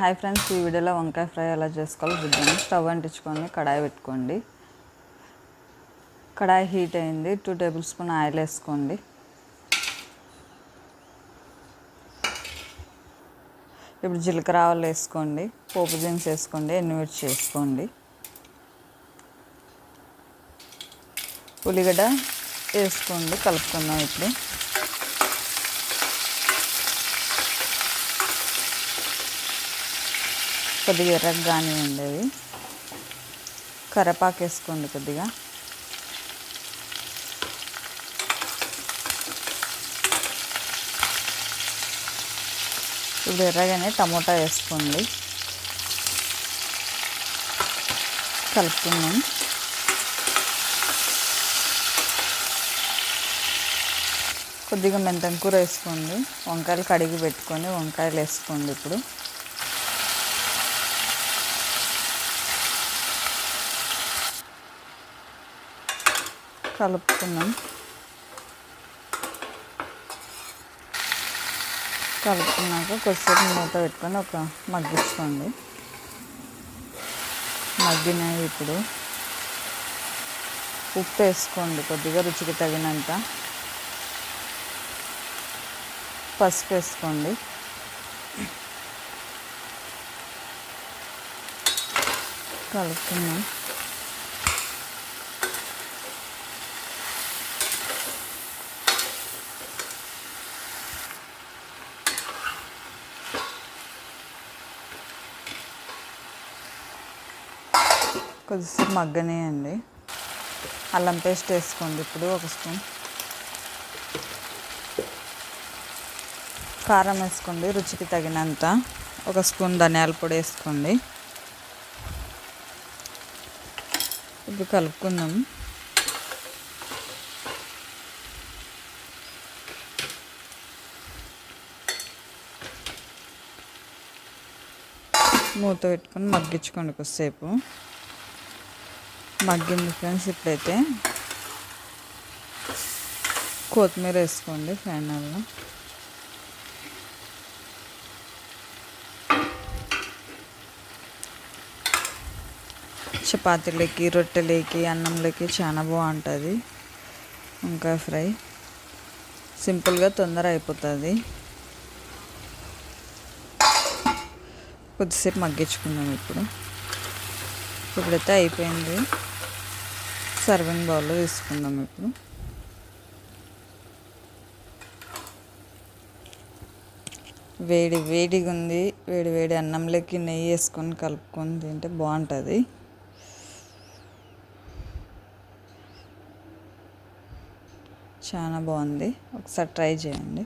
Hi friends ఈ వీడియోలో వంకాయ ఫ్రై ఎలా చేసుకోవాలో చూద్దాం. స్టవ్ అంటించుకొని కడాయి పెట్టుకోండి. కడాయి హీట్ అయింది. టూ టేబుల్ స్పూన్ ఆయిల్ వేసుకోండి. ఇప్పుడు జీలకర్ర ఆవాలు వేసుకోండి. పోపు దినుసు వేసుకోండి. ఎన్నిమిర్చి వేసుకోండి. ఉల్లిగడ్డ వేసుకోండి. కలుపుకుందాం ఇప్పుడు. కొద్దిగా ఎర్రగా కానివ్వండి అవి కరపాకు వేసుకోండి కొద్దిగా. ఇప్పుడు ఎర్రగానే టమోటా వేసుకోండి. కలుపుకున్నాం కొద్దిగా మెంతం కూర వేసుకోండి. వంకాయలు కడిగి పెట్టుకొని వంకాయలు వేసుకోండి ఇప్పుడు. కలుపుకున్నాం. కలుపుకున్నాక కొద్దిసేపు మూత పెట్టుకొని ఒక మగ్గించుకోండి మగ్గినాయి ఇప్పుడు ఉప్పు వేసుకోండి కొద్దిగా రుచికి తగినంత. పసుపు వేసుకోండి. కలుపుకున్నాం. కొద్దిసేపు మగ్గనేయండి. అల్లం పేస్ట్ వేసుకోండి ఇప్పుడు ఒక స్పూన్. కారం వేసుకోండి రుచికి తగినంత. ఒక స్పూన్ ధనియాల పొడి వేసుకోండి. ఇప్పుడు కలుపుకుందాం. మూత పెట్టుకొని మగ్గించుకోండి కొద్దిసేపు. మగ్గింది ఫ్రెండ్స్ ఇప్పుడైతే. కొత్తిమీర వేసుకోండి ఫైనల్లో చపాతీలకి రొట్టెలకి అన్నంలోకి చాలా బాగుంటుంది. ఇంకా ఫ్రై. సింపుల్గా తొందర అయిపోతుంది. కొద్దిసేపు మగ్గించుకుందాం ఇప్పుడు. ఇప్పుడైతే అయిపోయింది. సర్వింగ్ బౌల్లో తీసుకుందాం ఇప్పుడు. వేడి వేడిగా ఉంది వేడి వేడి అన్నంలోకి నెయ్యి వేసుకొని కలుపుకొని తింటే బాగుంటుంది. చాలా బాగుంది. ఒకసారి ట్రై చేయండి.